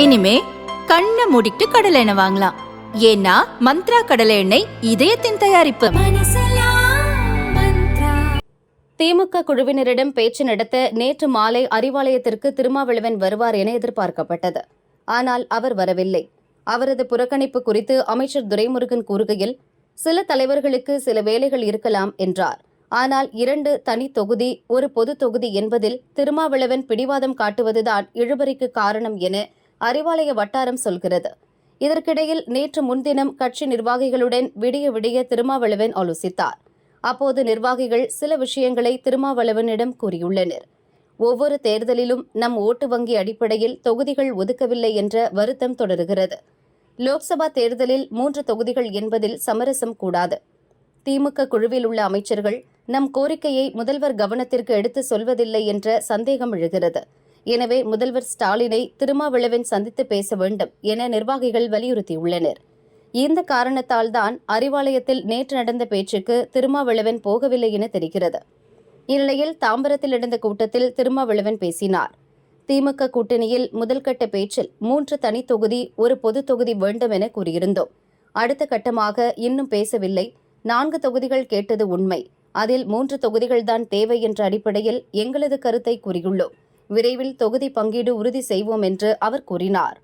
இனிமே கண்ணை மூடிட்டு கடலை எண்ணெய் வாங்கலாம். ஏன்னா மந்த்ரா கடலை எண்ணெய் இதயத்தின் தயாரிப்பு. திமுக குழுவினரிடம் பேச்சு நடத்த நேற்று மாலை அறிவாலயத்திற்கு திருமாவளவன் வருவார் என எதிர்பார்க்கப்பட்டது. ஆனால் அவர் வரவில்லை. அவரது புறக்கணிப்பு குறித்து அமைச்சர் துரைமுருகன் கூறுகையில் சில தலைவர்களுக்கு சில வேலைகள் இருக்கலாம் என்றார். ஆனால் இரண்டு தனி தொகுதி ஒரு பொது தொகுதி என்பதில் திருமாவளவன் பிடிவாதம் காட்டுவதுதான் இழுபறிக்கு காரணம் என அறிவாலய வட்டாரம் சொல்கிறது. இதற்கிடையில் நேற்று முன்தினம் கட்சி நிர்வாகிகளுடன் விடிய விடிய திருமாவளவன் ஆலோசித்தார். அப்போது நிர்வாகிகள் சில விஷயங்களை திருமாவளவனிடம் கூறியுள்ளனர். ஒவ்வொரு தேர்தலிலும் நம் ஓட்டு வங்கி அடிப்படையில் தொகுதிகள் ஒதுக்கவில்லை என்ற வருத்தம் தொடருகிறது. லோக்சபா தேர்தலில் மூன்று தொகுதிகள் என்பதில் சமரசம் கூடாது. திமுக குழுவில் உள்ள அமைச்சர்கள் நம் கோரிக்கையை முதல்வர் கவனத்திற்கு எடுத்து சொல்வதில்லை என்ற சந்தேகம் எழுகிறது. எனவே முதல்வர் ஸ்டாலினை திருமாவளவன் சந்தித்து பேச வேண்டும் என நிர்வாகிகள் வலியுறுத்தியுள்ளனர். இந்த காரணத்தால் தான் அறிவாலயத்தில் நேற்று நடந்த பேச்சுக்கு திருமாவளவன் போகவில்லை என தெரிகிறது. இந்நிலையில் தாம்பரத்தில் நடந்த கூட்டத்தில் திருமாவளவன் பேசினார். திமுக கூட்டணியில் முதல்கட்ட பேச்சில் மூன்று தனி தொகுதி ஒரு பொது தொகுதி வேண்டும் என கூறியிருந்தோம். அடுத்த கட்டமாக இன்னும் பேசவில்லை. நான்கு தொகுதிகள் கேட்டது உண்மை. அதில் மூன்று தொகுதிகள்தான் தேவை என்ற அடிப்படையில் எங்களது கருத்தை கூறியுள்ளோம். விரைவில் தொகுதி பங்கீடு உறுதி செய்வோம் என்று அவர் கூறினார்.